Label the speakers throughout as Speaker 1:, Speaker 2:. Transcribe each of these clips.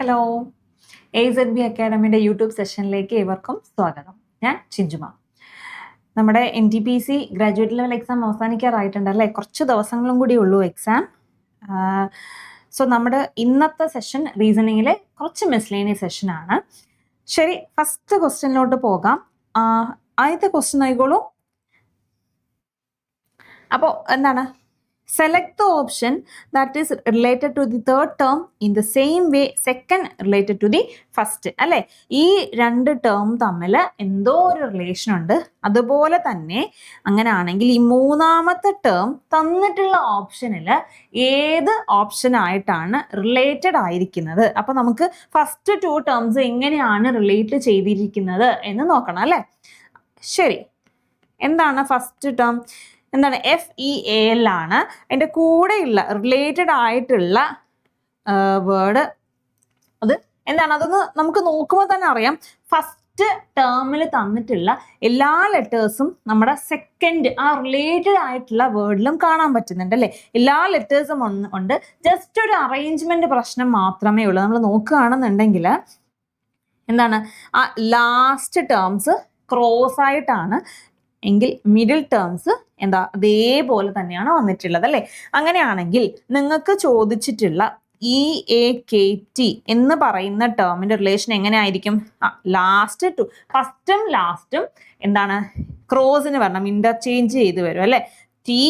Speaker 1: Hello A Z B അക്കാഡമിയുടെ YouTube സെഷനിലേക്ക് ഏവർക്കും സ്വാഗതം. ഞാൻ ചിഞ്ചുമ. നമ്മുടെ N T P C graduate level exam അവസാനിക്കാറായിട്ടുണ്ട് അല്ലേ? കുറച്ച് ദിവസങ്ങളും കൂടി ഉള്ളൂ എക്സാം സോ നമ്മുടെ ഇന്നത്തെ സെഷൻ റീസണിങ്ങിലെ കുറച്ച് മിസ്ലേനിയസ് സെഷനാണ് ശരി ഫസ്റ്റ് ക്വസ്റ്റ്യനിലോട്ട് പോകാം. ആദ്യത്തെ ക്വസ്റ്റ്യൻ ആയിക്കോളൂ. അപ്പോൾ എന്താണ്? Select the option that is related to the third term in the same way second related to the first അല്ലെ? ഈ രണ്ട് ടേം തമ്മിൽ എന്തോ ഒരു റിലേഷൻ ഉണ്ട്. അതുപോലെ തന്നെ അങ്ങനെയാണെങ്കിൽ ഈ മൂന്നാമത്തെ ടേം തന്നിട്ടുള്ള ഓപ്ഷനിൽ ഏത് ഓപ്ഷൻ ആയിട്ടാണ് റിലേറ്റഡ് ആയിരിക്കുന്നത്? അപ്പൊ നമുക്ക് ഫസ്റ്റ് ടു ടേംസ് എങ്ങനെയാണ് റിലേറ്റ് ചെയ്തിരിക്കുന്നത് എന്ന് നോക്കണം അല്ലേ? ശരി. എന്താണ് ഫസ്റ്റ് ടേം എന്താണ്? എഫ് ഇ എ എൽ ആണ്. അതിന്റെ കൂടെയുള്ള റിലേറ്റഡ് ആയിട്ടുള്ള വേർഡ് അത് എന്താണ്? അതൊന്ന് നമുക്ക് നോക്കുമ്പോൾ തന്നെ അറിയാം. ഫസ്റ്റ് ടേമിൽ തന്നിട്ടുള്ള എല്ലാ ലെറ്റേഴ്സും നമ്മുടെ സെക്കൻഡ് ആ റിലേറ്റഡ് ആയിട്ടുള്ള വേർഡിലും കാണാൻ പറ്റുന്നുണ്ട് അല്ലേ? എല്ലാ ലെറ്റേഴ്സും ഉണ്ട്. ജസ്റ്റ് ഒരു അറേഞ്ച്മെന്റ് പ്രശ്നം മാത്രമേ ഉള്ളൂ. നമ്മൾ നോക്കുകയാണെന്നുണ്ടെങ്കിൽ എന്താണ്? ആ ലാസ്റ്റ് ടേംസ് ക്രോസ് ആയിട്ടാണ് എങ്കിൽ മിഡിൽ ടേംസ് എന്താ അതേപോലെ തന്നെയാണ് വന്നിട്ടുള്ളത് അല്ലേ? അങ്ങനെയാണെങ്കിൽ നിങ്ങൾക്ക് ചോദിച്ചിട്ടുള്ള ഇ എ കെ ടി എന്ന് പറയുന്ന ടേമിന്റെ റിലേഷൻ എങ്ങനെയായിരിക്കും? ലാസ്റ്റ് ടു ഫസ്റ്റും ലാസ്റ്റും എന്താണ്? ക്രോസിന് വരണം ഇന്റർചേഞ്ച് ചെയ്ത് വരും അല്ലേ? ടി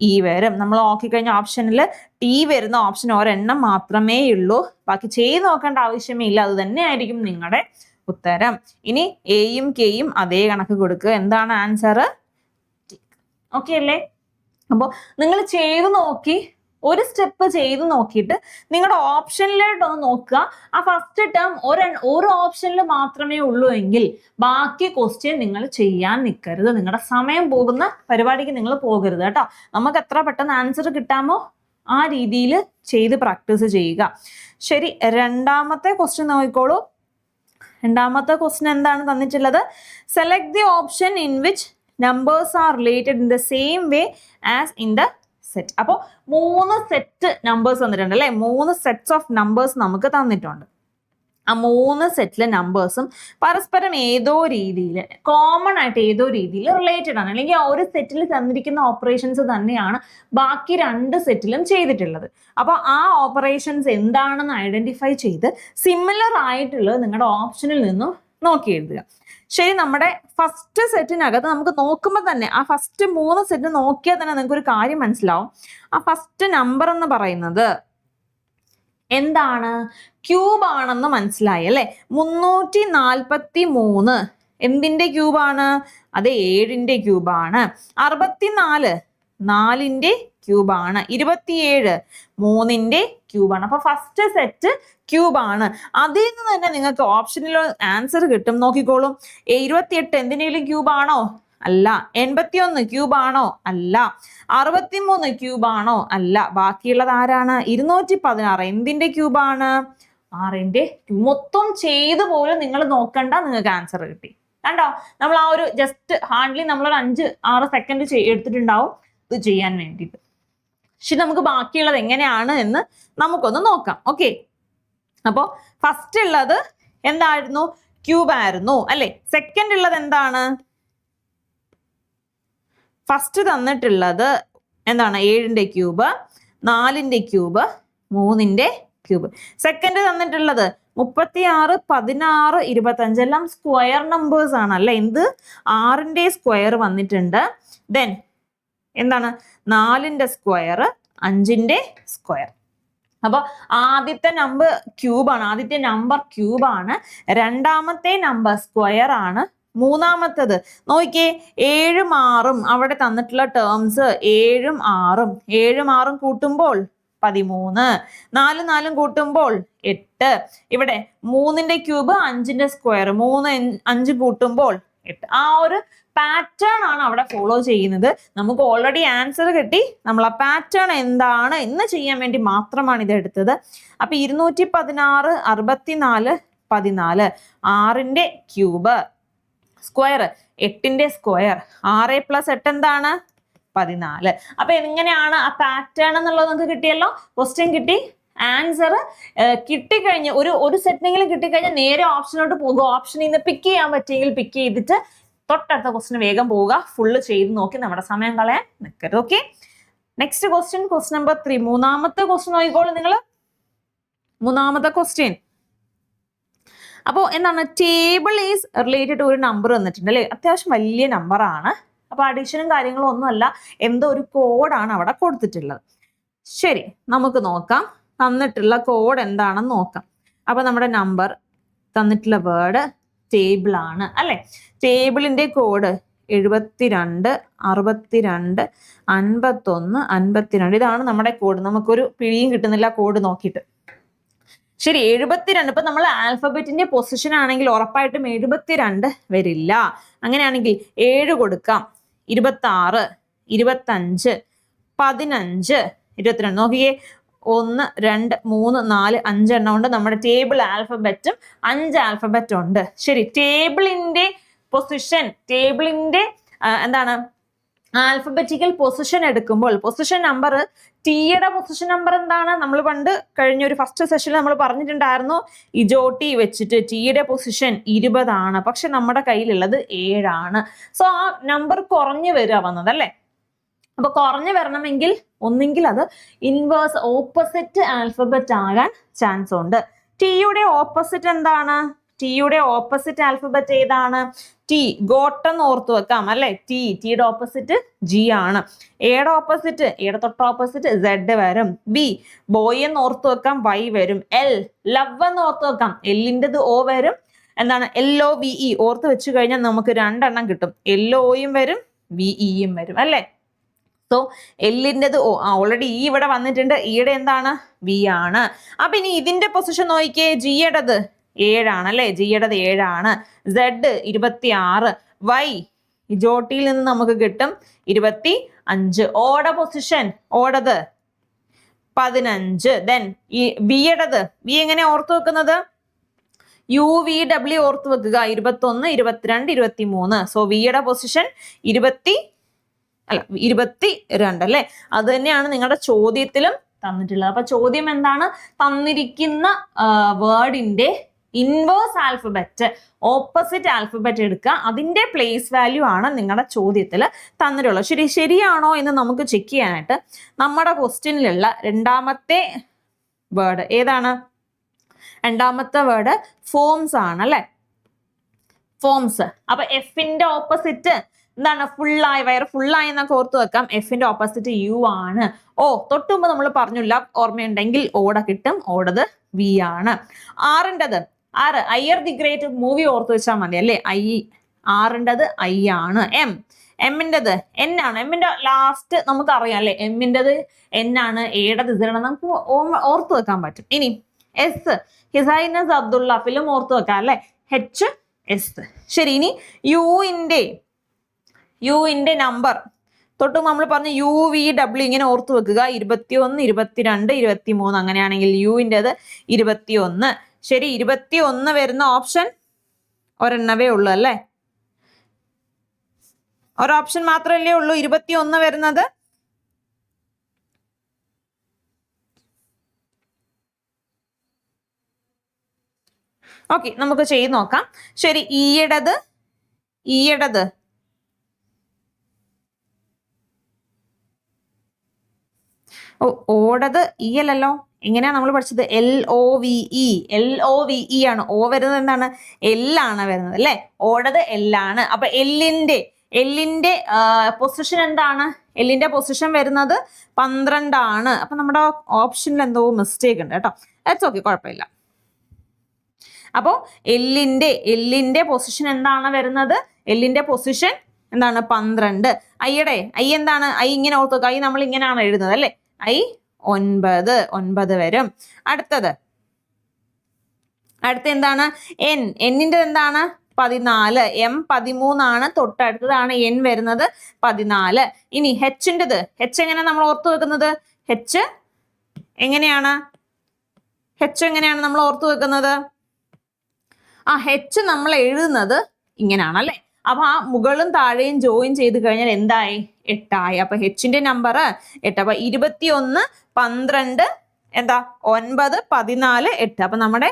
Speaker 1: ഇ വരും. നമ്മൾ നോക്കിക്കഴിഞ്ഞ ഓപ്ഷനിൽ ടി വരുന്ന ഓപ്ഷൻ ഒരെണ്ണം മാത്രമേ ഉള്ളൂ ബാക്കി ചെയ്ത് നോക്കേണ്ട ആവശ്യമേ ഇല്ല. അത് തന്നെ ആയിരിക്കും നിങ്ങളുടെ ഉത്തരം. ഇനി എയും കെയും അതേ കണക്ക് കൊടുക്കുക. എന്താണ് ആൻസർ ഓക്കെ അല്ലേ? അപ്പോൾ നിങ്ങൾ ചെയ്ത് നോക്കി ഒരു സ്റ്റെപ്പ് ചെയ്ത് നോക്കിയിട്ട് നിങ്ങളുടെ ഓപ്ഷനിലോട്ടൊന്ന് നോക്കുക. ആ ഫസ്റ്റ് ടേം ഒരു ഒരു ഓപ്ഷനിൽ മാത്രമേ ഉള്ളൂ എങ്കിൽ ബാക്കി ക്വസ്റ്റ്യൻ നിങ്ങൾ ചെയ്യാൻ നിൽക്കരുത് നിങ്ങളുടെ സമയം പോകുന്ന പരിപാടിക്ക് നിങ്ങൾ പോകരുത് കേട്ടോ. നമുക്ക് എത്ര പെട്ടെന്ന് ആൻസർ കിട്ടാമോ ആ രീതിയിൽ ചെയ്ത് പ്രാക്ടീസ് ചെയ്യുക. ശരി രണ്ടാമത്തെ ക്വസ്റ്റ്യൻ നോക്കിക്കോളൂ. രണ്ടാമത്തെ ക്വസ്റ്റ്യൻ എന്താണ് തന്നിട്ടുള്ളത്? Select the option in which numbers are related in the same way as in the set അപ്പോൾ മൂന്ന് സെറ്റ് നമ്പേഴ്സ് തന്നിട്ടുണ്ട് അല്ലേ? മൂന്ന് സെറ്റ്സ് ഓഫ് നമ്പേഴ്സ് നമുക്ക് തന്നിട്ടുണ്ട്. ആ മൂന്ന് സെറ്റിലെ നമ്പേഴ്സും പരസ്പരം ഏതോ രീതിയിൽ കോമൺ ആയിട്ട് ഏതോ രീതിയിൽ റിലേറ്റഡ് ആണ്. അല്ലെങ്കിൽ ആ ഒരു സെറ്റിൽ തന്നിരിക്കുന്ന ഓപ്പറേഷൻസ് തന്നെയാണ് ബാക്കി രണ്ട് സെറ്റിലും ചെയ്തിട്ടുള്ളത്. അപ്പോൾ ആ ഓപ്പറേഷൻസ് എന്താണെന്ന് ഐഡന്റിഫൈ ചെയ്ത് സിമിലർ ആയിട്ടുള്ളത് നിങ്ങളുടെ ഓപ്ഷനിൽ നിന്നും നോക്കി എഴുതുക. ശരി നമ്മുടെ ഫസ്റ്റ് സെറ്റിനകത്ത് നമുക്ക് നോക്കുമ്പോൾ തന്നെ ആ ഫസ്റ്റ് മൂന്ന് സെറ്റ് നോക്കിയാൽ തന്നെ നിങ്ങൾക്ക് ഒരു കാര്യം മനസ്സിലാവും. ആ ഫസ്റ്റ് നമ്പർ എന്ന് പറയുന്നത് എന്താണ്? ക്യൂബ് ആണെന്ന് മനസ്സിലായി അല്ലെ? മുന്നൂറ്റി നാൽപ്പത്തി മൂന്ന് എന്തിന്റെ ക്യൂബാണ് അത് ഏഴിന്റെ ക്യൂബാണ് അറുപത്തിനാല് നാലിന്റെ ക്യൂബാണ് ഇരുപത്തിയേഴ് മൂന്നിന്റെ ക്യൂബാണ് അപ്പൊ ഫസ്റ്റ് സെറ്റ് ക്യൂബാണ് അതിൽ നിന്ന് തന്നെ നിങ്ങൾക്ക് ഓപ്ഷനിൽ ആൻസർ കിട്ടും. നോക്കിക്കോളും. ഇരുപത്തിയെട്ട് എന്തിനെങ്കിലും ക്യൂബാണോ അല്ല. എൺപത്തിയൊന്ന് ക്യൂബാണോ അല്ല. അറുപത്തിമൂന്ന് ക്യൂബാണോ അല്ല. ബാക്കിയുള്ളത് ആരാണ്? ഇരുന്നൂറ്റി പതിനാറ് എന്തിന്റെ ക്യൂബാണ് ആറിന്റെ cube. മൊത്തം ചെയ്ത് പോലും നിങ്ങൾ നോക്കണ്ട നിങ്ങൾക്ക് ആൻസർ കിട്ടി. കണ്ടോ? നമ്മൾ ആ ഒരു ജസ്റ്റ് ഹാർഡ്ലി നമ്മളൊരു അഞ്ച് ആറ് സെക്കൻഡ് എടുത്തിട്ടുണ്ടാവും ഇത് ചെയ്യാൻ വേണ്ടിയിട്ട്. പക്ഷെ നമുക്ക് ബാക്കിയുള്ളത് എങ്ങനെയാണ് എന്ന് നമുക്കൊന്ന് നോക്കാം. ഓക്കെ അപ്പോൾ ഫസ്റ്റ് ഉള്ളത് എന്തായിരുന്നു? ക്യൂബ് ആയിരുന്നു. അല്ലെ? സെക്കൻഡ് ഉള്ളത് എന്താണ്? ഫസ്റ്റ് തന്നിട്ടുള്ളത് എന്താണ്? ഏഴിന്റെ ക്യൂബ് നാലിന്റെ ക്യൂബ് മൂന്നിന്റെ ക്യൂബ് സെക്കൻഡ് തന്നിട്ടുള്ളത് മുപ്പത്തി ആറ് പതിനാറ് ഇരുപത്തഞ്ച്. എല്ലാം സ്ക്വയർ നമ്പേഴ്സ് ആണ് അല്ലെ? എന്ത്? ആറിന്റെ സ്ക്വയർ വന്നിട്ടുണ്ട്. ദെൻ എന്താണ്? നാലിന്റെ സ്ക്വയർ അഞ്ചിന്റെ സ്ക്വയർ അപ്പോൾ ആദ്യത്തെ നമ്പർ ക്യൂബാണ് ആദ്യത്തെ നമ്പർ ക്യൂബാണ് രണ്ടാമത്തെ നമ്പർ സ്ക്വയർ ആണ്. മൂന്നാമത്തത് നോക്കിയേ ഏഴും ആറും അവിടെ തന്നിട്ടുള്ള ടേംസ് ഏഴും ആറും. ഏഴും ആറും കൂട്ടുമ്പോൾ പതിമൂന്ന്. നാല് നാലും കൂട്ടുമ്പോൾ എട്ട്. ഇവിടെ മൂന്നിന്റെ ക്യൂബ് അഞ്ചിന്റെ സ്ക്വയർ മൂന്ന് അഞ്ച് കൂട്ടുമ്പോൾ എട്ട്. ആ ഒരു പാറ്റേൺ ആണ് അവിടെ ഫോളോ ചെയ്യുന്നത്. നമുക്ക് ഓൾറെഡി ആൻസർ കിട്ടി. നമ്മൾ ആ പാറ്റേൺ എന്താണ് എന്ന് ചെയ്യാൻ വേണ്ടി മാത്രമാണ് ഇത് എടുത്തത്. അപ്പൊ ഇരുന്നൂറ്റി പതിനാറ് അറുപത്തിനാല് പതിനാല്. ആറിന്റെ ക്യൂബ് സ്ക്വയർ എട്ടിന്റെ സ്ക്വയർ ആറ് പ്ലസ് എട്ട് എന്താണ്? പതിനാല്. അപ്പൊ എങ്ങനെയാണ് ആ പാറ്റേൺ എന്നുള്ളത് നമുക്ക് കിട്ടിയല്ലോ. ക്വസ്റ്റ്യൻ കിട്ടി. ആൻസർ കിട്ടിക്കഴിഞ്ഞ് ഒരു ഒരു സെറ്റിനെങ്കിലും കിട്ടിക്കഴിഞ്ഞാൽ നേരെ ഓപ്ഷനോട്ട് പോകുക ഓപ്ഷനിൽ നിന്ന് പിക്ക് ചെയ്യാൻ പറ്റിയെങ്കിൽ പിക്ക് ചെയ്തിട്ട് തൊട്ടടുത്ത ക്വസ്റ്റിന് വേഗം പോവുക. ഫുള്ള് ചെയ്ത് നോക്കി നമ്മുടെ സമയം കളയാൻ നിൽക്കരുത് okay next question question number three മൂന്നാമത്തെ ക്വസ്റ്റ്യൻ നോക്കിക്കോളൂ നിങ്ങൾ മൂന്നാമത്തെ ക്വസ്റ്റ്യൻ അപ്പോൾ എന്താണ്? ടേബിൾ ഈസ് റിലേറ്റഡ് ഒരു നമ്പർ വന്നിട്ടുണ്ട് അല്ലേ? അത്യാവശ്യം വലിയ നമ്പറാണ് അപ്പോൾ അഡീഷനും കാര്യങ്ങളും ഒന്നുമല്ല എന്തോ ഒരു കോഡാണ് അവിടെ കൊടുത്തിട്ടുള്ളത്. ശരി നമുക്ക് നോക്കാം. തന്നിട്ടുള്ള കോഡ് എന്താണെന്ന് നോക്കാം. അപ്പോൾ നമ്മുടെ നമ്പർ തന്നിട്ടുള്ള വേർഡ് ടേബിൾ ആണ് അല്ലെ? ടേബിളിന്റെ കോഡ് എഴുപത്തിരണ്ട് അറുപത്തിരണ്ട് അൻപത്തൊന്ന് അൻപത്തിരണ്ട്. ഇതാണ് നമ്മുടെ കോഡ് നമുക്കൊരു പിഴിയും കിട്ടുന്നില്ല കോഡ് നോക്കിയിട്ട്. ശരി എഴുപത്തിരണ്ട്. ഇപ്പൊ നമ്മൾ ആൽഫബറ്റിന്റെ പൊസിഷൻ ആണെങ്കിൽ ഉറപ്പായിട്ടും എഴുപത്തിരണ്ട് വരില്ല. അങ്ങനെയാണെങ്കിൽ ഏഴ് കൊടുക്കാം. ഇരുപത്തി ആറ് ഇരുപത്തഞ്ച് പതിനഞ്ച് ഇരുപത്തിരണ്ട്. നോക്കിയേ ഒന്ന് രണ്ട് മൂന്ന് നാല് അഞ്ചെണ്ണം ഉണ്ട്. നമ്മുടെ ടേബിൾ ആൽഫബറ്റും അഞ്ച് ആൽഫബറ്റും ഉണ്ട്. ശരി ടേബിളിന്റെ പൊസിഷൻ ടേബിളിന്റെ എന്താണ്? ആൽഫബറ്റിക്കൽ പൊസിഷൻ എടുക്കുമ്പോൾ പൊസിഷൻ നമ്പർ ടിയുടെ പൊസിഷൻ നമ്പർ എന്താണ്? നമ്മൾ പണ്ട് കഴിഞ്ഞ ഒരു ഫസ്റ്റ് സെഷനിൽ നമ്മൾ പറഞ്ഞിട്ടുണ്ടായിരുന്നു ഇജോട്ടി വെച്ചിട്ട് ടിയുടെ പൊസിഷൻ ഇരുപതാണ്. പക്ഷെ നമ്മുടെ കയ്യിലുള്ളത് ഏഴാണ്. സോ ആ നമ്പർ കുറഞ്ഞു വരിക വന്നത് അല്ലേ? അപ്പൊ കുറഞ്ഞു വരണമെങ്കിൽ ഒന്നെങ്കിൽ അത് ഇൻവേഴ്സ് ഓപ്പോസിറ്റ് ആൽഫബറ്റ് ആകാൻ ചാൻസ് ഉണ്ട്. ടിയുടെ ഓപ്പോസിറ്റ് എന്താണ്? ടിയുടെ ഓപ്പോസിറ്റ് ആൽഫബറ്റ് ഏതാണ്? ടി ഗോട്ടെന്ന് ഓർത്ത് വെക്കാം അല്ലെ? ടി ടിയുടെ ഓപ്പോസിറ്റ് ജി ആണ്. എയുടെ ഓപ്പോസിറ്റ് എയുടെ തൊട്ട് ഓപ്പോസിറ്റ് സെഡ് വരും. ബി ബോയ് എന്ന് ഓർത്ത് വെക്കാം വൈ വരും. എൽ ലവ് എന്ന് ഓർത്ത് വെക്കാം. എല്ലിന്റെത് ഒ വരും. എന്താണ്? ഒ വി ഇ ഓർത്ത് വെച്ച് കഴിഞ്ഞാൽ നമുക്ക് രണ്ടെണ്ണം കിട്ടും. എൽ ഒയും വരും വി ഇയും വരും അല്ലേ? സോ എല്ലിന്റെത് ഓ ഓൾറെഡി ഈ ഇവിടെ വന്നിട്ടുണ്ട്. ഈയുടെ എന്താണ്? വി ആണ്. അപ്പൊ ഇനി ഇതിന്റെ പൊസിഷൻ നോക്കിയേ. ജിയുടേത് ഏഴാണ് അല്ലേ ജിയുടേത് ഏഴാണ്. സെഡ് ഇരുപത്തി ആറ് വൈ ജോട്ടിയിൽ നിന്ന് നമുക്ക് കിട്ടും ഇരുപത്തി അഞ്ച് ഓട പൊസിഷൻ ഓടത് പതിനഞ്ച്. ദെൻ ഈ ബിയുടേത് ബി എങ്ങനെ ഓർത്തു വെക്കുന്നത്? യു വി ഡബ്ല്യു ഓർത്ത് വെക്കുക. ഇരുപത്തൊന്ന് ഇരുപത്തിരണ്ട് ഇരുപത്തി മൂന്ന് സോ വിയുടെ പൊസിഷൻ ഇരുപത്തി അല്ല ഇരുപത്തി രണ്ട് അല്ലേ? അത് തന്നെയാണ് നിങ്ങളുടെ ചോദ്യത്തിലും തന്നിട്ടുള്ളത്. അപ്പൊ ചോദ്യം എന്താണ്? തന്നിരിക്കുന്ന വേർഡിന്റെ ഇൻവേഴ്സ് ആൽഫബറ്റ് ഓപ്പോസിറ്റ് ആൽഫബറ്റ് എടുക്കുക. അതിന്റെ പ്ലേസ് വാല്യൂ ആണ് നിങ്ങളുടെ ചോദ്യത്തിൽ തന്നിട്ടുള്ളത്. ശരി ശരിയാണോ എന്ന് നമുക്ക് ചെക്ക് ചെയ്യാനായിട്ട് നമ്മുടെ ക്വസ്റ്റ്യനിലുള്ള രണ്ടാമത്തെ വേർഡ് ഏതാണ്? രണ്ടാമത്തെ വേർഡ് ഫോംസ് ആണ് അല്ലെ? ഫോംസ് അപ്പൊ എഫിന്റെ ഓപ്പോസിറ്റ് എന്താണ്? ഫുള്ളായി വയർ ഫുള്ളായി എന്നൊക്കെ ഓർത്ത് വെക്കാം. എഫിന്റെ ഓപ്പോസിറ്റ് യു ആണ്. ഓ തൊട്ടുമ്പോ നമ്മൾ പറഞ്ഞില്ല ഓർമ്മയുണ്ടെങ്കിൽ ഓട കിട്ടും. ഓടത് വി ആണ്. ആറിന്റെത് ആറ്. അയ്യർ ദി ഗ്രേറ്റ് മൂവി ഓർത്ത് വെച്ചാൽ മതി അല്ലേ? ഐ ആറിന്റെത് ഐ ആണ്. എം എമ്മിന്റെത് എൻ ആണ്. എമ്മിന്റെ ലാസ്റ്റ് നമുക്ക് അറിയാം അല്ലേ? എമ്മിന്റെത് എൻ ആണ്. ഏടത് ഇതിലാണ് നമുക്ക് ഓർത്ത് വെക്കാൻ പറ്റും. ഇനി എസ് ഹിസൈനസ് അബ്ദുള്ള ഫിലിം ഓർത്ത് വെക്കാം അല്ലെ? എച്ച് എസ് ശരി ഇനി യുവിന്റെ യുവിന്റെ നമ്പർ തൊട്ട് നമ്മൾ പറഞ്ഞ യു വി ഡബ്ല്യു ഇങ്ങനെ ഓർത്ത് വെക്കുക. ഇരുപത്തി ഒന്ന് ഇരുപത്തിരണ്ട് ഇരുപത്തി മൂന്ന് അങ്ങനെയാണെങ്കിൽ യുവിന്റെത് ഇരുപത്തിയൊന്ന്. ശരി ഇരുപത്തി ഒന്ന് വരുന്ന ഓപ്ഷൻ ഒരെണ്ണവേ ഉള്ളൂ അല്ലേ? ഒരു ഓപ്ഷൻ മാത്രമല്ലേ ഉള്ളൂ ഇരുപത്തി ഒന്ന് വരുന്നത്? ഓക്കെ നമുക്ക് ചെയ്ത് നോക്കാം. ശരി ഈയിടത് ഈയിടത്. ഓ ഓടത് ഇ അല്ലല്ലോ എങ്ങനെയാ നമ്മൾ പഠിച്ചത്? L O V E L O V E ആണ്. ഓ വരുന്നത് എന്താണ്? എല്ലാണ് വരുന്നത് അല്ലേ? ഓടത് എല്ലാണ് അപ്പൊ എല്ലിന്റെ എല്ലിന്റെ പൊസിഷൻ എന്താണ്? എല്ലിന്റെ പൊസിഷൻ വരുന്നത് പന്ത്രണ്ടാണ് അപ്പൊ നമ്മുടെ ഓപ്ഷനിൽ എന്തോ മിസ്റ്റേക്ക് ഉണ്ട് കേട്ടോ. ദാറ്റ്സ് ഓക്കെ കുഴപ്പമില്ല. അപ്പോൾ എല്ലിന്റെ എല്ലിന്റെ പൊസിഷൻ എന്താണ് വരുന്നത്? എല്ലിന്റെ പൊസിഷൻ എന്താണ്? പന്ത്രണ്ട്. ഐയുടെ ഐ എന്താണ്? ഐ ഇങ്ങനെ ഓർത്തു ഐ നമ്മൾ ഇങ്ങനെയാണ് എഴുതുന്നത് അല്ലേ? ഐ ഒൻപത് ഒൻപത് വരും. അടുത്തത്. അടുത്ത എന്താണ്? എൻ എന്നിന്റെ എന്താണ്? പതിനാല്. എം പതിമൂന്നാണ്. തൊട്ടടുത്തതാണ് എൻ വരുന്നത് പതിനാല്. ഇനി ഹെച്ചിന്റെത് ഹെച്ച് എങ്ങനെ നമ്മൾ ഓർത്തു വെക്കുന്നത്? ഹെച്ച് എങ്ങനെയാണ്? ഹെച്ച് എങ്ങനെയാണ് നമ്മൾ ഓർത്തു വെക്കുന്നത്? ആ ഹെച്ച് നമ്മൾ എഴുതുന്നത് ഇങ്ങനെയാണ് അല്ലേ അപ്പൊ ആ മുകളും താഴെയും ജോയിൻ ചെയ്ത് കഴിഞ്ഞാൽ എന്തായി? എട്ടായി. അപ്പൊ ഹെച്ചിന്റെ നമ്പർ എട്ട്. അപ്പൊ ഇരുപത്തിയൊന്ന് പന്ത്രണ്ട് എന്താ? ഒൻപത് പതിനാല് എട്ട്. അപ്പൊ നമ്മുടെ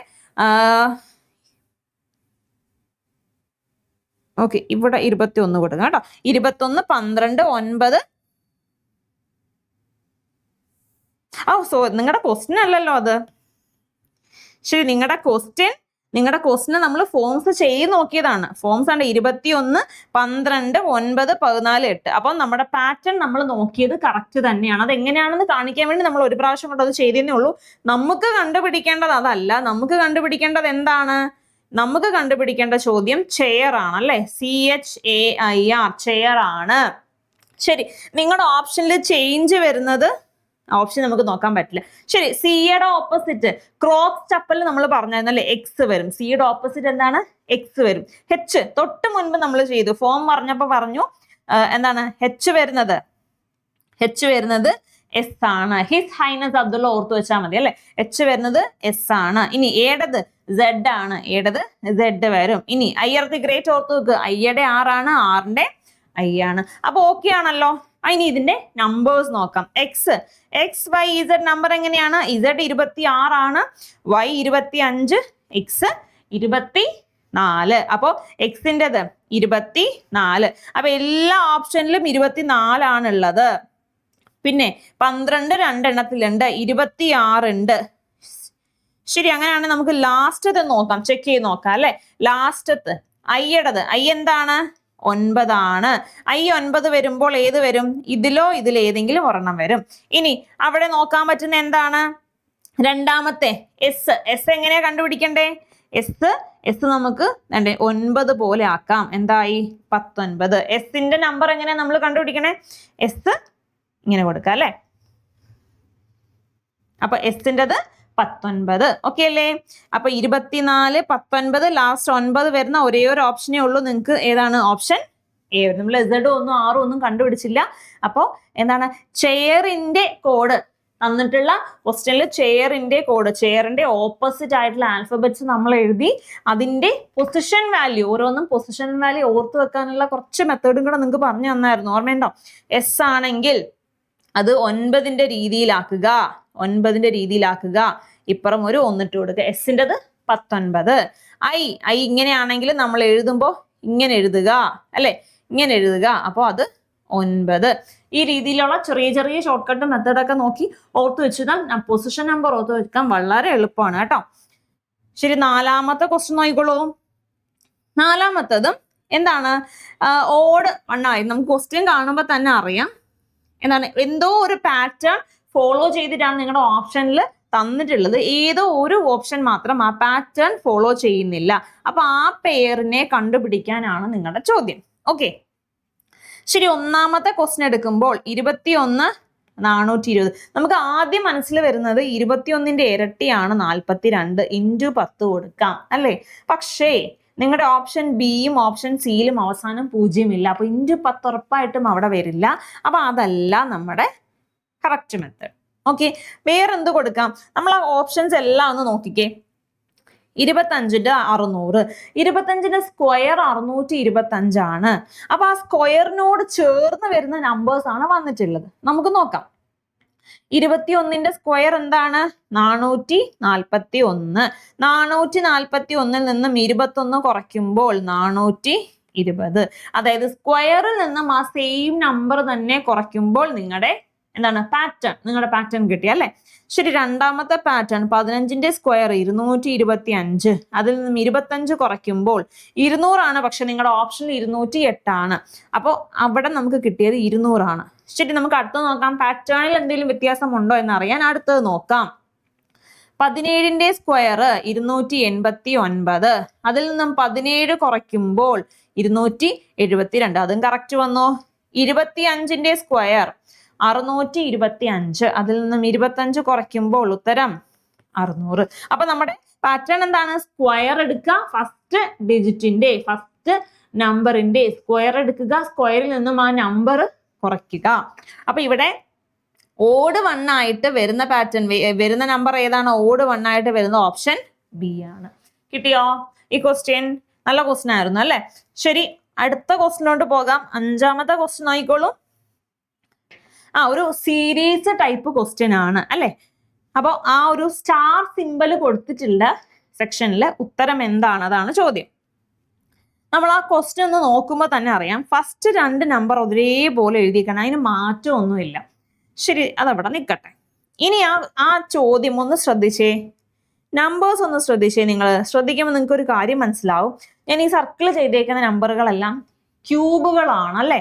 Speaker 1: ഓക്കെ ഇവിടെ ഇരുപത്തി ഒന്ന് കൊടുക്കാം കേട്ടോ. ഇരുപത്തൊന്ന് പന്ത്രണ്ട് ഒൻപത്. ഓ സോ നിങ്ങളുടെ ക്വസ്റ്റ്യൻ അല്ലല്ലോ അത്. ശരി നിങ്ങളുടെ ക്വസ്റ്റ്യൻ നിങ്ങളുടെ ക്വസ്റ്റിന് നമ്മൾ ഫോംസ് ചെയ്ത് നോക്കിയതാണ്. ഫോംസ് ആണ് ഇരുപത്തിയൊന്ന് പന്ത്രണ്ട് ഒൻപത് പതിനാല് എട്ട്. അപ്പം നമ്മുടെ പാറ്റേൺ നമ്മൾ നോക്കിയത് കറക്റ്റ് തന്നെയാണ്. അത് എങ്ങനെയാണെന്ന് കാണിക്കാൻ വേണ്ടി നമ്മൾ ഒരു പ്രാവശ്യം കൊണ്ട് അത് ചെയ്തേ ഉള്ളൂ. നമുക്ക് കണ്ടുപിടിക്കേണ്ടത് അതല്ല. നമുക്ക് കണ്ടുപിടിക്കേണ്ടത് എന്താണ്? നമുക്ക് കണ്ടുപിടിക്കേണ്ട ചോദ്യം ചെയർ ആണ് അല്ലെ? C H A I R chair ആണ്. ശരി. നിങ്ങളുടെ ഓപ്ഷനിൽ ചേഞ്ച് വരുന്നത് ഓപ്ഷൻ നമുക്ക് നോക്കാൻ പറ്റില്ല. ശരി സിയുടെ ഓപ്പോസിറ്റ് ക്രോക്സ് ചപ്പൽ നമ്മൾ പറഞ്ഞായിരുന്നു അല്ലെ എക്സ് വരും. സിയുടെ ഓപ്പോസിറ്റ് എന്താണ്? എക്സ് വരും. ഹെച്ച് തൊട്ട് മുൻപ് നമ്മൾ ചെയ്തു. ഫോം പറഞ്ഞപ്പോൾ പറഞ്ഞു എന്താണ്? ഹെച്ച് വരുന്നത് ഹെച്ച് വരുന്നത് എസ് ആണ്. ഹിസ് ഹൈനസ് അബ്ദുള്ള ഓർത്ത് വെച്ചാൽ മതി അല്ലെ? എച്ച് വരുന്നത് എസ് ആണ്. ഇനി ഏടത് സെഡ് ആണ്. ഏടത് സെഡ് വരും. ഇനി അയ്യർത്തി ഗ്രേറ്റ് ഓർത്ത് വെക്കുക അയ്യടെ ആറാണ് ആറിന്റെ ഐ ആണ്. അപ്പൊ ഓക്കെ ആണല്ലോ. ഇനി ഇതിന്റെ നമ്പേഴ്സ് നോക്കാം. X X Y Z number എങ്ങനെയാണ്? ഇസഡ് ഇരുപത്തി ആറാണ് വൈ ഇരുപത്തി അഞ്ച് എക്സ് ഇരുപത്തി നാല് അപ്പോൾ എക്സിന്റെത് ഇരുപത്തി നാല് അപ്പൊ എല്ലാ ഓപ്ഷനിലും ഇരുപത്തി നാലാണുള്ളത് പിന്നെ പന്ത്രണ്ട് രണ്ടെണ്ണത്തിലുണ്ട് ഇരുപത്തി ആറുണ്ട് ശരി അങ്ങനെയാണെങ്കിൽ നമുക്ക് ലാസ്റ്റത്തെ നോക്കാം. ചെക്ക് ചെയ്ത് നോക്കാം അല്ലെ? ലാസ്റ്റത്ത് ഐയുടേത് ഐ എന്താണ്? ഒൻപതാണ്. ഐ ഒൻപത് വരുമ്പോൾ ഏത് വരും? ഇതിലോ ഇതിൽ ഏതെങ്കിലും ഒരെണ്ണം വരും. ഇനി അവിടെ നോക്കാൻ പറ്റുന്ന എന്താണ്? രണ്ടാമത്തെ എസ് എസ് എങ്ങനെയാ കണ്ടുപിടിക്കണ്ടേ? എസ് എസ് നമുക്ക് വേണ്ടേ ഒൻപത് പോലെ ആക്കാം. എന്തായി? പത്തൊൻപത്. എസിന്റെ നമ്പർ എങ്ങനെയാ നമ്മൾ കണ്ടുപിടിക്കണേ? എസ് ഇങ്ങനെ കൊടുക്കാം അല്ലെ? അപ്പൊ എസിന്റെത് പത്തൊൻപത്. ഓക്കെ അല്ലേ? അപ്പൊ ഇരുപത്തിനാല് പത്തൊൻപത് ലാസ്റ്റ് ഒൻപത് വരുന്ന ഒരേ ഒരു ഓപ്ഷനേ ഉള്ളൂ. നിങ്ങൾക്ക് ഏതാണ് ഓപ്ഷൻ എ നമ്മൾ എസഡും ഒന്നും ആറും ഒന്നും കണ്ടുപിടിച്ചില്ല. അപ്പോൾ എന്താണ്? ചെയറിന്റെ കോഡ് തന്നിട്ടുള്ള ക്വസ്റ്റ്യനിൽ ചെയറിന്റെ കോഡ് ചെയറിന്റെ ഓപ്പോസിറ്റ് ആയിട്ടുള്ള ആൽഫബറ്റ്സ് നമ്മൾ എഴുതി അതിന്റെ പൊസിഷൻ വാല്യൂ ഓരോന്നും പൊസിഷൻ വാല്യൂ ഓർത്ത് വെക്കാനുള്ള കുറച്ച് മെത്തേഡും കൂടെ നിങ്ങൾക്ക് പറഞ്ഞു തന്നായിരുന്നു. ഓർമ്മയുണ്ടോ? എസ് ആണെങ്കിൽ അത് ഒൻപതിന്റെ രീതിയിലാക്കുക. ഒൻപതിന്റെ രീതിയിലാക്കുക. ഇപ്പുറം ഒരു ഒന്നിട്ട് കൊടുക്കുക. എസിന്റെത് പത്തൊൻപത്. ഐ ഐ ഇങ്ങനെയാണെങ്കിൽ നമ്മൾ എഴുതുമ്പോൾ ഇങ്ങനെ എഴുതുക അല്ലെ? ഇങ്ങനെ എഴുതുക. അപ്പോൾ അത് ഒൻപത്. ഈ രീതിയിലുള്ള ചെറിയ ചെറിയ ഷോർട്ട് കട്ട് മെത്തേഡൊക്കെ നോക്കി ഓർത്ത് വെച്ചാൽ പൊസിഷൻ നമ്പർ ഓർത്ത് വെക്കാൻ വളരെ എളുപ്പമാണ് കേട്ടോ. ശരി നാലാമത്തെ ക്വസ്റ്റ്യൻ നോക്കിക്കോളൂ. നാലാമത്തതും എന്താണ്? ഓട് വണ്ണായി നമുക്ക് ക്വസ്റ്റ്യൻ കാണുമ്പോൾ തന്നെ അറിയാം. എന്താണ്? എന്തോ ഒരു പാറ്റേൺ ഫോളോ ചെയ്തിട്ടാണ് നിങ്ങളുടെ ഓപ്ഷനിൽ തന്നിട്ടുള്ളത്. ഏതോ ഒരു ഓപ്ഷൻ മാത്രം ആ പാറ്റേൺ ഫോളോ ചെയ്യുന്നില്ല. അപ്പൊ ആ പെയറിനെ കണ്ടുപിടിക്കാനാണ് നിങ്ങളുടെ ചോദ്യം. ഓക്കെ ശരി ഒന്നാമത്തെ ക്വസ്റ്റൻ എടുക്കുമ്പോൾ ഇരുപത്തിയൊന്ന് നാനൂറ്റി ഇരുപത് നമുക്ക് ആദ്യം മനസ്സിൽ വരുന്നത് ഇരുപത്തിയൊന്നിന്റെ ഇരട്ടിയാണ് നാൽപ്പത്തി രണ്ട് ഇന്റു പത്ത് കൊടുക്കാം അല്ലേ? പക്ഷേ നിങ്ങളുടെ ഓപ്ഷൻ ബിയും ഓപ്ഷൻ സിയിലും അവസാനം പൂജ്യമില്ല. അപ്പൊ ഇന്റു പത്ത് ഉറപ്പായിട്ടും അവിടെ വരില്ല. അപ്പൊ അതല്ല നമ്മുടെ കറക്റ്റ് മെത്തേഡ് ഓക്കെ വേറെന്ത് കൊടുക്കാം? നമ്മൾ ആ ഓപ്ഷൻസ് എല്ലാം ഒന്ന് നോക്കിക്കേ. ഇരുപത്തഞ്ചിന്റെ അറുന്നൂറ്. ഇരുപത്തഞ്ചിന്റെ സ്ക്വയർ അറുന്നൂറ്റി ഇരുപത്തഞ്ചാണ് അപ്പോൾ ആ സ്ക്വയറിനോട് ചേർന്ന് വരുന്ന നമ്പേഴ്സ് ആണ് വന്നിട്ടുള്ളത്. നമുക്ക് നോക്കാം. ഇരുപത്തിയൊന്നിന്റെ സ്ക്വയർ എന്താണ്? നാനൂറ്റി നാൽപ്പത്തി ഒന്ന് നാനൂറ്റി നാൽപ്പത്തി ഒന്നിൽ നിന്നും ഇരുപത്തൊന്ന് കുറയ്ക്കുമ്പോൾ നാനൂറ്റി ഇരുപത് അതായത് സ്ക്വയറിൽ നിന്നും ആ സെയിം നമ്പർ തന്നെ കുറയ്ക്കുമ്പോൾ നിങ്ങളുടെ എന്താണ്? പാറ്റേൺ നിങ്ങളുടെ പാറ്റേൺ കിട്ടി അല്ലേ? ശരി രണ്ടാമത്തെ പാറ്റേൺ പതിനഞ്ചിന്റെ സ്ക്വയർ ഇരുന്നൂറ്റി ഇരുപത്തി അഞ്ച് അതിൽ നിന്നും ഇരുപത്തഞ്ച് കുറയ്ക്കുമ്പോൾ ഇരുന്നൂറാണ് പക്ഷെ നിങ്ങളുടെ ഓപ്ഷൻ ഇരുന്നൂറ്റി എട്ടാണ് അപ്പോൾ അവിടെ നമുക്ക് കിട്ടിയത് ഇരുന്നൂറാണ്. ശരി നമുക്ക് അടുത്ത് നോക്കാം. പാറ്റേണിൽ എന്തെങ്കിലും വ്യത്യാസം ഉണ്ടോ എന്ന് അറിയാൻ അടുത്തത് നോക്കാം. പതിനേഴിന്റെ സ്ക്വയർ ഇരുന്നൂറ്റി എൺപത്തി ഒൻപത് അതിൽ നിന്നും പതിനേഴ് കുറയ്ക്കുമ്പോൾ ഇരുന്നൂറ്റി എഴുപത്തി രണ്ട് അതും കറക്റ്റ് വന്നോ? ഇരുപത്തി അഞ്ചിന്റെ സ്ക്വയർ അറുന്നൂറ്റി ഇരുപത്തി അഞ്ച് അതിൽ നിന്നും ഇരുപത്തഞ്ച് കുറയ്ക്കുമ്പോൾ ഉത്തരം അറുന്നൂറ്. അപ്പൊ നമ്മുടെ പാറ്റേൺ എന്താണ്? സ്ക്വയർ എടുക്കുക ഫസ്റ്റ് ഡിജിറ്റിന്റെ ഫസ്റ്റ് നമ്പറിന്റെ സ്ക്വയർ എടുക്കുക സ്ക്വയറിൽ നിന്നും ആ നമ്പർ കുറയ്ക്കുക. അപ്പൊ ഇവിടെ ഓട് വൺ ആയിട്ട് വരുന്ന പാറ്റേൺ വരുന്ന നമ്പർ ഏതാണ്? ഓട് വൺ ആയിട്ട് വരുന്ന ഓപ്ഷൻ ബി ആണ്. കിട്ടിയോ? ഈ ക്വസ്റ്റ്യൻ നല്ല ക്വസ്റ്റ്യൻ ആയിരുന്നു അല്ലെ? ശരി അടുത്ത ക്വസ്റ്റിനോട്ട് പോകാം. അഞ്ചാമത്തെ ക്വസ്റ്റ്യൻ ആയിക്കോളൂ. ആ ഒരു സീരീസ് ടൈപ്പ് ക്വസ്റ്റ്യൻ ആണ് അല്ലെ? അപ്പോൾ ആ ഒരു സ്റ്റാർ സിമ്പിൾ കൊടുത്തിട്ടുള്ള സെക്ഷനിൽ ഉത്തരം എന്താണ്? അതാണ് ചോദ്യം. നമ്മൾ ആ ക്വസ്റ്റ്യൻ ഒന്ന് നോക്കുമ്പോൾ തന്നെ അറിയാം. ഫസ്റ്റ് രണ്ട് നമ്പർ ഒരേപോലെ എഴുതിയിരിക്കണം അതിന് മാറ്റമൊന്നുമില്ല. ശരി അതവിടെ നിൽക്കട്ടെ. ഇനി ആ ആ ചോദ്യം ഒന്ന് ശ്രദ്ധിച്ചേ. നമ്പേഴ്സ് ഒന്ന് ശ്രദ്ധിച്ചേ നിങ്ങൾ ശ്രദ്ധിക്കുമ്പോൾ നിങ്ങൾക്ക് ഒരു കാര്യം മനസ്സിലാവും. ഞാൻ ഈ സർക്കിൾ ചെയ്തേക്കുന്ന നമ്പറുകളെല്ലാം ക്യൂബുകളാണ് അല്ലേ?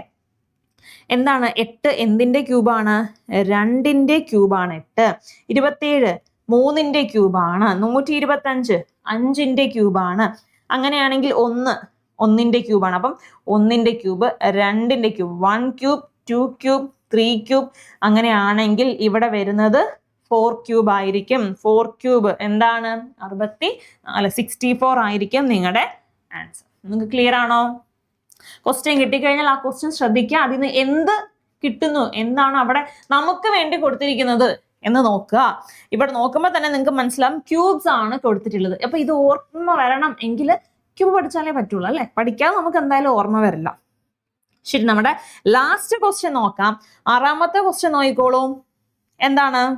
Speaker 1: എന്താണ് എട്ട് എന്തിന്റെ ക്യൂബാണ്? രണ്ടിന്റെ ക്യൂബാണ് എട്ട്. ഇരുപത്തേഴ് മൂന്നിന്റെ ക്യൂബാണ്. നൂറ്റി ഇരുപത്തി അഞ്ച് അഞ്ചിന്റെ ക്യൂബാണ്. അങ്ങനെയാണെങ്കിൽ ഒന്ന് ഒന്നിന്റെ ക്യൂബാണ്. അപ്പം ഒന്നിന്റെ ക്യൂബ് രണ്ടിന്റെ cube one cube two cube three cube അങ്ങനെയാണെങ്കിൽ ഇവിടെ വരുന്നത് ഫോർ ക്യൂബ് ആയിരിക്കും. ഫോർ ക്യൂബ് എന്താണ്? അറുപത്തി അല്ല സിക്സ്റ്റി ഫോർ ആയിരിക്കും നിങ്ങളുടെ ആൻസർ. നിങ്ങൾക്ക് ക്ലിയർ ആണോ? ക്വസ്റ്റ്യൻ കിട്ടിക്കഴിഞ്ഞാൽ ആ ക്വസ്റ്റ്യൻ ശ്രദ്ധിക്കുക. അതിൽ നിന്ന് എന്ത് കിട്ടുന്നു? എന്താണ് അവിടെ നമുക്ക് വേണ്ടി കൊടുത്തിരിക്കുന്നത് എന്ന് നോക്കുക. ഇവിടെ നോക്കുമ്പോൾ തന്നെ നിങ്ങൾക്ക് മനസ്സിലാവും. ക്യൂബ്സ് ആണ് കൊടുത്തിട്ടുള്ളത്. അപ്പൊ ഇത് ഓർമ്മ വരണം എങ്കിൽ ക്യൂബ് പഠിച്ചാലേ പറ്റുള്ളൂ അല്ലെ? പഠിക്കാതെ നമുക്ക് എന്തായാലും ഓർമ്മ വരില്ല. ശരി നമ്മുടെ ലാസ്റ്റ് ക്വസ്റ്റ്യൻ നോക്കാം. ആറാമത്തെ ക്വസ്റ്റ്യൻ നോക്കിക്കോളൂ. എന്താണ്?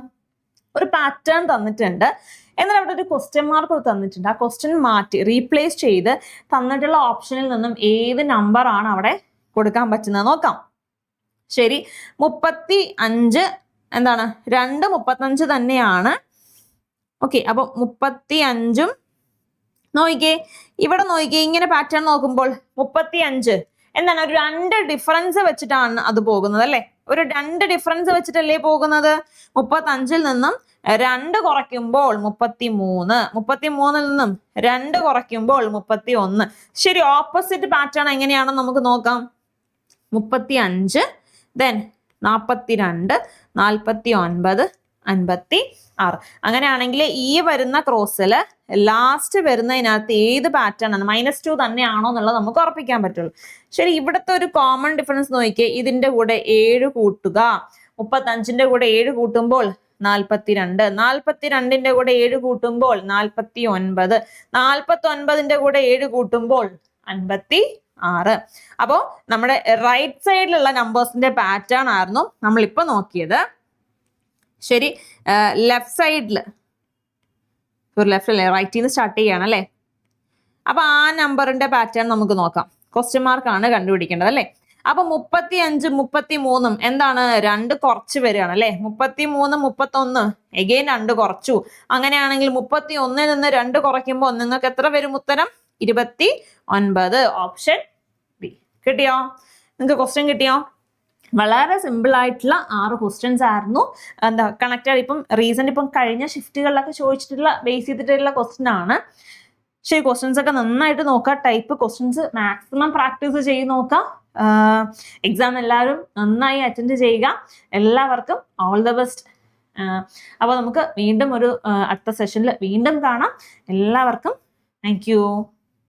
Speaker 1: ഒരു പാറ്റേൺ തന്നിട്ടുണ്ട്. എന്നാൽ അവിടെ ഒരു ക്വസ്റ്റ്യൻ മാർക്ക് തന്നിട്ടുണ്ട്. ആ ക്വസ്റ്റ്യൻ മാറ്റി റീപ്ലേസ് ചെയ്ത് തന്നിട്ടുള്ള ഓപ്ഷനിൽ നിന്നും ഏത് നമ്പർ ആണ് അവിടെ കൊടുക്കാൻ പറ്റുന്നത് നോക്കാം. ശരി മുപ്പത്തി അഞ്ച് എന്താണ്? രണ്ട് മുപ്പത്തഞ്ച് തന്നെയാണ്. ഓക്കെ അപ്പൊ മുപ്പത്തി അഞ്ചും നോക്കിക്കേ ഇവിടെ നോക്കിക്കേ ഇങ്ങനെ പാറ്റേൺ നോക്കുമ്പോൾ മുപ്പത്തി അഞ്ച് എന്താണ് രണ്ട് ഡിഫറൻസ് വെച്ചിട്ടാണ് അത് പോകുന്നത് അല്ലേ? ഒരു രണ്ട് ഡിഫറൻസ് വെച്ചിട്ടല്ലേ പോകുന്നത്? മുപ്പത്തി അഞ്ചിൽ നിന്നും രണ്ട് കുറയ്ക്കുമ്പോൾ മുപ്പത്തി മൂന്ന് മുപ്പത്തി മൂന്നിൽ നിന്നും രണ്ട് കുറയ്ക്കുമ്പോൾ മുപ്പത്തി ഒന്ന് ശരി ഓപ്പോസിറ്റ് പാറ്റേൺ എങ്ങനെയാണെന്ന് നമുക്ക് നോക്കാം. മുപ്പത്തി അഞ്ച് ദെൻ നാൽപ്പത്തി രണ്ട് നാൽപ്പത്തി ഒൻപത് അൻപത്തി ആറ് അങ്ങനെയാണെങ്കിൽ ഈ വരുന്ന ക്രോസിൽ ലാസ്റ്റ് വരുന്നതിനകത്ത് ഏത് പാറ്റേൺ ആണ്? മൈനസ് ടു തന്നെയാണോ എന്നുള്ളത് നമുക്ക് ഉറപ്പിക്കാൻ പറ്റുള്ളൂ. ശരി ഇവിടുത്തെ ഒരു കോമൺ ഡിഫറൻസ് നോക്കിയാൽ ഇതിന്റെ കൂടെ ഏഴ് കൂട്ടുക. മുപ്പത്തഞ്ചിന്റെ കൂടെ ഏഴ് കൂട്ടുമ്പോൾ നാൽപ്പത്തിരണ്ട് നാൽപ്പത്തിരണ്ടിന്റെ കൂടെ ഏഴ് കൂട്ടുമ്പോൾ നാൽപ്പത്തി ഒൻപത് നാൽപ്പത്തി ഒൻപതിന്റെ കൂടെ ഏഴ് കൂട്ടുമ്പോൾ അൻപത്തി ആറ് അപ്പോൾ നമ്മുടെ റൈറ്റ് സൈഡിലുള്ള നമ്പേഴ്സിന്റെ പാറ്റേൺ ആയിരുന്നു നമ്മളിപ്പോൾ നോക്കിയത്. ശരി. ലെഫ്റ്റ് സൈഡിൽ ഒരു ലെഫ്റ്റ് അല്ലേ? റൈറ്റിൽ നിന്ന് സ്റ്റാർട്ട് ചെയ്യണം അല്ലേ? അപ്പൊ ആ നമ്പറിന്റെ പാറ്റേൺ നമുക്ക് നോക്കാം. ക്വസ്റ്റ്യൻ മാർക്കാണ് കണ്ടുപിടിക്കേണ്ടത് അല്ലേ? അപ്പൊ മുപ്പത്തി അഞ്ച് മുപ്പത്തി മൂന്നും എന്താണ്? രണ്ട് കുറച്ച് വരികയാണ് അല്ലെ? മുപ്പത്തി മൂന്ന് മുപ്പത്തി ഒന്ന് എഗെയിൻ രണ്ട് കുറച്ചു. അങ്ങനെയാണെങ്കിൽ മുപ്പത്തി ഒന്നിൽ നിന്ന് രണ്ട് കുറയ്ക്കുമ്പോൾ നിങ്ങൾക്ക് എത്ര വരും ഉത്തരം? ഇരുപത്തി ഒൻപത് ഓപ്ഷൻ ബി കിട്ടിയോ? നിങ്ങൾക്ക് ക്വസ്റ്റ്യൻ കിട്ടിയോ? വളരെ സിമ്പിൾ ആയിട്ടുള്ള ആറ് ക്വസ്റ്റ്യൻസ് ആയിരുന്നു. എന്താ കണക്റ്റഡ് ഇപ്പം റീസെന്റ് ഇപ്പം കഴിഞ്ഞ ഷിഫ്റ്റുകളിലൊക്കെ ചോദിച്ചിട്ടുള്ള ബേസ് ചെയ്തിട്ടുള്ള ക്വസ്റ്റ്യൻ ആണ്. ശരി ക്വസ്റ്റ്യൻസ് ഒക്കെ നന്നായിട്ട് നോക്കുക ടൈപ്പ് ക്വസ്റ്റ്യൻസ് മാക്സിമം പ്രാക്ടീസ് ചെയ്ത് നോക്കുക എക്സാം എല്ലാവരും നന്നായി അറ്റൻഡ് ചെയ്യുക. എല്ലാവർക്കും ഓൾ ദ ബെസ്റ്റ് അപ്പോൾ നമുക്ക് വീണ്ടും ഒരു അടുത്ത സെഷനിൽ വീണ്ടും കാണാം. എല്ലാവർക്കും താങ്ക്